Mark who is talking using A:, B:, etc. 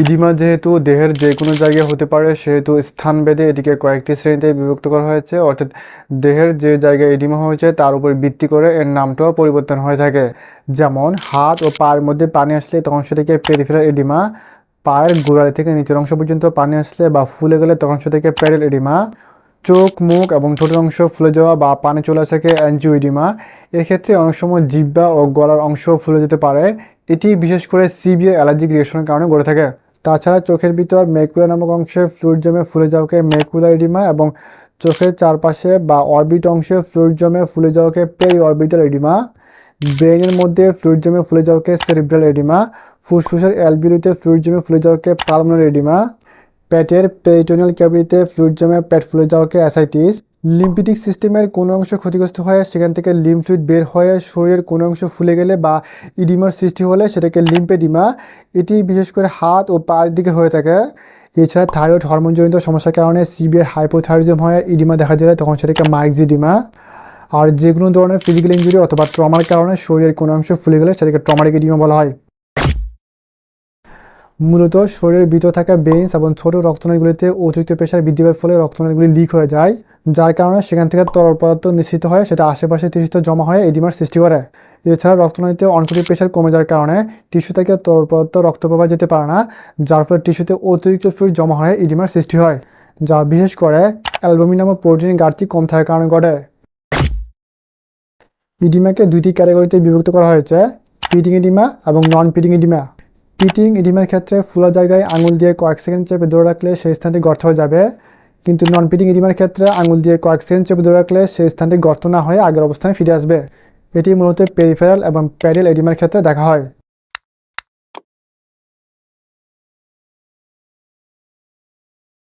A: Edema যেহেতু দেহের যে কোনো জায়গায় হতে পারে, সেহেতু স্থানভেদে এটিকে কয়েকটি শ্রেণীতে বিভক্ত করা হয়েছে। অর্থাৎ দেহের যে জায়গায় ইডিমা হয়েছে, তার উপর ভিত্তি করে এর নামটাও পরিবর্তন হয়ে থাকে। যেমন, হাত ও পায়ের মধ্যে পানি আসলে তখন সেটাকে পেরিফেরাল এডিমা পায়ের গোড়ালি থেকে নিচের অংশ পর্যন্ত পানি আসলে বা ফুলে গেলে তখন সেটাকে প্যারেল এডিমা চোখ, মুখ এবং ঠোঁটের অংশ ফুলে যাওয়া বা পানি চলে আসাকে অ্যাঞ্জিওইডিমা এক্ষেত্রে অনেক সময় জিহ্বা ও গলার অংশ ফুলে যেতে পারে। এটি বিশেষ করে সিভিয়ার অ্যালার্জিক রিয়েকশনের কারণে ঘটে থাকে। তাছাড়া চোখের ভিতর মেকুলা নামক অংশে ফ্লুইড জমে ফুলে যাওয়াকে মেকুলার এডিমা এবং চোখের চারপাশে বা অরবিট অংশে ফ্লুইড জমে ফুলে যাওয়াকে পেরি অরবিটাল এডিমা। ব্রেনের মধ্যে ফ্লুইড জমে ফুলে যাওয়াকে সেরিব্রাল এডিমা। ফুসফুসের অ্যালবিউলিতে ফ্লুইড জমে ফুলে যাওয়াকে পালমোনারি এডিমা। পেটের পেরিটোনিয়াল ক্যাভিটিতে ফ্লুইড জমে পেট ফুলে যাওয়াকে অ্যাসাইটিস। লিম্পিটিক সিস্টেমের কোনো অংশ ক্ষতিগ্রস্ত হয়ে, সেখান থেকে লিম্ফ ফ্লুইড বের হয়ে, শরীরের কোনো অংশ ফুলে গেলে বা ইডিমার সৃষ্টি হলে সেটাকে লিম্পেডিমা এটি বিশেষ করে হাত ও পায়ের দিকে হয়ে থাকে। এছাড়া থাইরয়েড হরমোনজনিত সমস্যার কারণে সিবিআর হাইপোথাইরিজম হয়, ইডিমা দেখা দিলে তখন সেটাকে মাইক্সিডিমা আর যে কোনো ধরনের ফিজিক্যাল ইঞ্জুরি অথবা ট্রমার কারণে শরীরের কোনো অংশ ফুলে গেলে সেটাকে ট্রমারিক ইডিমা বলা হয়। মূলত শরীরের ভিতর থাকা বেইনস এবং ছোট রক্তনালীগুলিতে অতিরিক্ত প্রেশার বৃদ্ধি পাওয়ার ফলে রক্তনালীগুলি লিক হয়ে যায়, যার কারণে সেখান থেকে তরল পদার্থ নিশ্চিত হয়, সেটা আশেপাশে টিস্যুতে জমা হয়ে এডিমার সৃষ্টি করে। এছাড়া রক্তনালীতে অনকোটিক প্রেশার কমে যাওয়ার কারণে টিস্যু থেকে তরল পদার্থ রক্ত প্রবাহ যেতে পারে না, যার ফলে টিস্যুতে অতিরিক্ত ফ্লুইড জমা হয়ে এডিমার সৃষ্টি হয়, যা বিশেষ করে অ্যালবুমিন নামক প্রোটিন ঘাটতি কম থাকার কারণে ঘটে। ইডিমাকে দুইটি ক্যাটাগরিতে বিভক্ত করা হয়েছে পিটিং ইডিমা এবং নন পিটিং ইডিমা পিটিং ইডিমের ক্ষেত্রে ফুলা জায়গায় আঙুল দিয়ে কয়েক সেকেন্ড চেপে ধরে রাখলে সেই স্থানটি গর্ত হয়ে যাবে। কিন্তু নন পিটিং ইডিমের ক্ষেত্রে আঙুল দিয়ে কয়েক সেকেন্ড চেপে ধরে রাখলে সেই স্থানটি গর্ত না হয়ে আগের অবস্থানে ফিরে আসবে। এটি মূলত পেরিফেরাল এবং প্যাডেল এডিমার ক্ষেত্রে দেখা হয়।